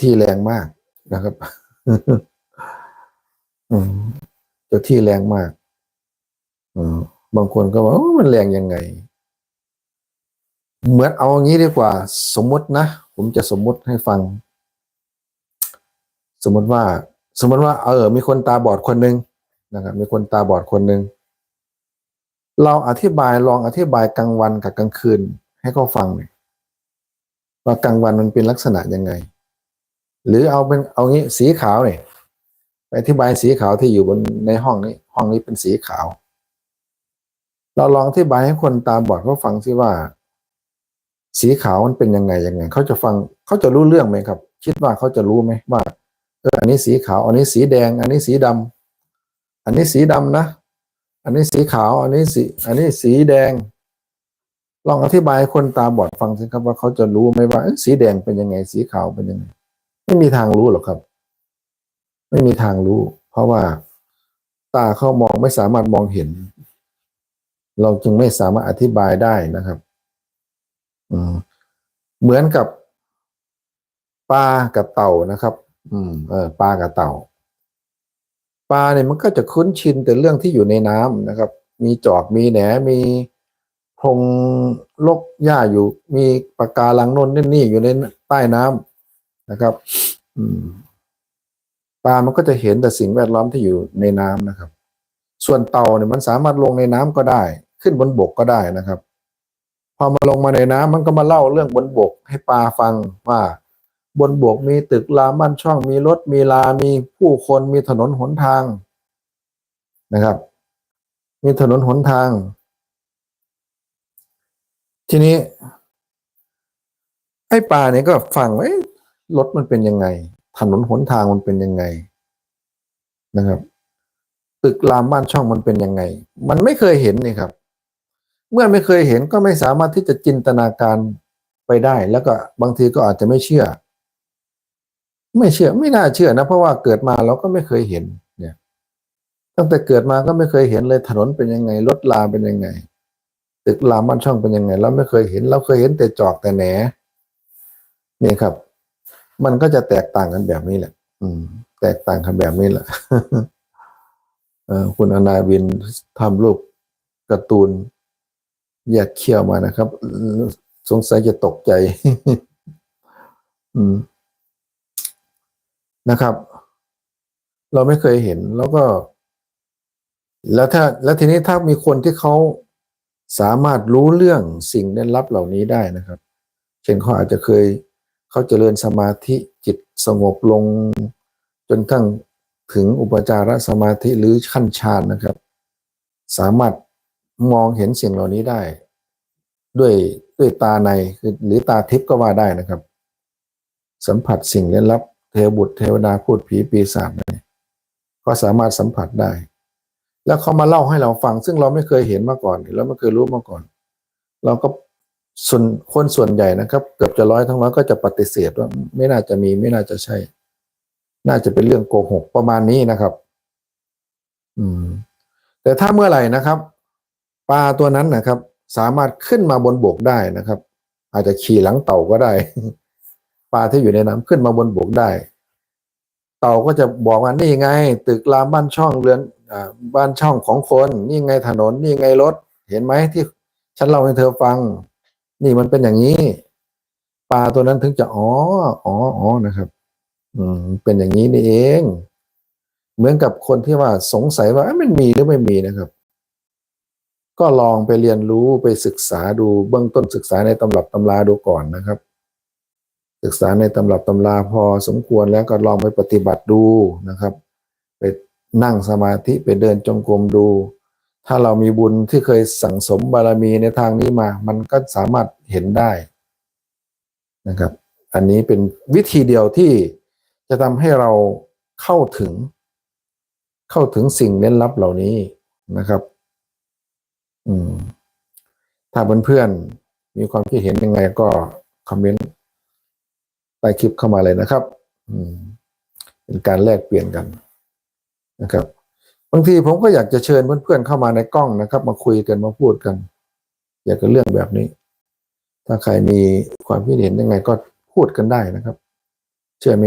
ที่แรงมากนะครับอืมเจ้าที่แรงมากอืมบางคนก็ว่าโอ้มันแรงยังไง เหมือนเอาอย่างนี้ดีกว่า สมมตินะ ผมจะสมมติให้ฟัง สมมติว่า สมมติว่า เออ มีคนตาบอดคนหนึ่งนะครับ มีคนตาบอดคนหนึ่งเราอธิบายลองอธิบายกลางวันกับกลางคืน ให้เขาฟังหน่อยว่ากลางวันมันเป็นลักษณะยังไง หรือเอาเป็นเอางี้สีขาวเนี่ยไปอธิบายสีขาวที่อยู่บนในห้องนี้ ห้องนี้เป็นสีขาว เราลองอธิบายให้คนตาบอดเขาฟังซิว่า สีขาวมันเป็นยังไงยังไงเขาจะฟังเขาจะรู้เรื่องไหมครับ คิดว่าเขาจะรู้ไหมว่าเอออันนี้สีขาว อันนี้สีแดง อันนี้สีดำอันนี้สีดำนะ อันนี้สีขาว อันนี้สี อันนี้สีแดง ลองอธิบายให้คนตาบอดฟังสิครับว่าเขาจะรู้ไหมว่าสีแดงเป็นยังไง สีขาวเป็นยังไง ไม่มีทางรู้หรอกครับ ไม่มีทางรู้ เพราะว่าตาเขามองไม่สามารถมองเห็น เราจึงไม่สามารถอธิบายได้นะครับเหมือนกับปลากับเต่านะครับ อืมเออปลากับเต่าปลาเนี่ยมันก็จะคุ้นชินแต่เรื่องที่อยู่ในน้ำนะครับ มีจอกมีแหนมีพงลกหญ้าอยู่ มีปะการังน่นนี่นี่อยู่ในใต้น้ำ นะครับปลามันก็จะเห็นแต่สิ่งแวดล้อมที่อยู่ในน้ำนะครับ ส่วนเต่าเนี่ยมันสามารถลงในน้ำก็ได้ ขึ้นบนบกก็ได้นะครับ พอมาลงมาในน้ำมันก็มาเล่าเรื่องบนบก ให้ปลาฟังว่า บนบกมีตึกรามบ้านช่องมีรถมีลา มีผู้คนมีถนนหนทางนะครับ มีถนนหนทาง ทีนี้ไอ้ปลาเนี่ยก็ฟังว่าเอ๊ะ รถมันเป็นยังไง ถนนหนทางมันเป็นยังไงนะครับ ตึกรามบ้านช่องมันเป็นยังไง มันไม่เคยเห็นนี่ครับ เมื่อไม่เคยเห็นก็ไม่สามารถที่จะจินตนาการไปได้ แล้วก็บางทีก็อาจจะไม่เชื่อ ไม่เชื่อไม่น่าเชื่อนะ เพราะว่าเกิดมาเราก็ไม่เคยเห็น เนี่ย ตั้งแต่เกิดมาก็ไม่เคยเห็นเลยถนนเป็นยังไง รถลาเป็นยังไง ตึกรามบ้านช่องเป็นยังไง เราไม่เคยเห็น เราเคยเห็นแต่จอกแต่แหนนี่ครับ มันก็จะแตกต่างกันแบบนี้แหละ อืม แตกต่างกันแบบนี้แหละเออคุณอนาวินทำรูปการ์ตูนแยกเขี้ยวมานะครับ สงสัยจะตกใจ อืมนะครับ เราไม่เคยเห็นแล้วก็ แล้วถ้า แล้วทีนี้ถ้ามีคนที่เขาสามารถรู้เรื่องสิ่งเล่นลับเหล่านี้ได้นะครับ เช่นเขาอาจจะเคย เขาเจริญสมาธิจิตสงบลง จนทั้งถึงอุปจารสมาธิหรือขั้นฌานนะครับ สามารถมองเห็นสิ่งเหล่านี้ได้ ด้วยด้วยตาในคือหรือตาทิพย์ก็ว่าได้นะครับ สัมผัสสิ่งเล่นลับเทวบุตรเทวดาพูดผีปีศาจอะไรก็สามารถสัมผัสได้ แล้วเขามาเล่าให้เราฟัง ซึ่งเราไม่เคยเห็นมาก่อนแล้วไม่เคยรู้มาก่อน เราก็ ส่วนคนส่วนใหญ่นะครับ เกือบจะร้อยทั้งร้อยก็จะปฏิเสธว่าไม่น่าจะมีไม่น่าจะใช่ น่าจะเป็นเรื่องโกหกประมาณนี้นะครับ อืม แต่ถ้าเมื่อไหร่นะครับปลาตัวนั้นนะครับ สามารถขึ้นมาบนบกได้นะครับ อาจจะขี่หลังเต่าก็ได้ปลาที่อยู่ในน้ำขึ้นมาบนบกได้ เต่าก็จะบอกว่านี่ไง ตึกรามบ้านช่องเรือนอบ้านช่องของคน นี่ไงถนนนี่ไงรถ เห็นไหมที่ฉันเล่าให้เธอฟัง นี่มันเป็นอย่างนี้ปลาตัวนั้นถึงจะอ๋ออ๋ออ๋อนะครับ อืม เป็นอย่างนี้นี่เอง เหมือนกับคนที่ว่าสงสัยว่ามันมีหรือไม่มีนะครับ ก็ลองไปเรียนรู้ไปศึกษาดูเบื้องต้นศึกษาในตำรับตำราดูก่อนนะครับ ศึกษาในตำรับตำราพอสมควรแล้วก็ลองไปปฏิบัติดูนะครับ ไปนั่งสมาธิไปเดินจงกรมดู ถ้าเรามีบุญที่เคยสั่งสมบารมีในทางนี้มา มันก็สามารถเห็นได้นะครับ อันนี้เป็นวิธีเดียวที่จะทำให้เราเข้าถึง เข้าถึงสิ่งเล่นลับเหล่านี้นะครับ อืม ถ้าเพื่อนๆมีความคิดเห็นยังไงก็คอมเมนต์ใต้คลิปเข้ามาเลยนะครับ อืม เป็นการแลกเปลี่ยนกันนะครับ บางทีผมก็อยากจะเชิญเพื่อนๆเข้ามาในกล้องนะครับ มาคุยกันมาพูดกัน อยากจะเรื่องแบบนี้ ถ้าใครมีความคิดเห็นยังไงก็พูดกันได้นะครับ เชื่อไหม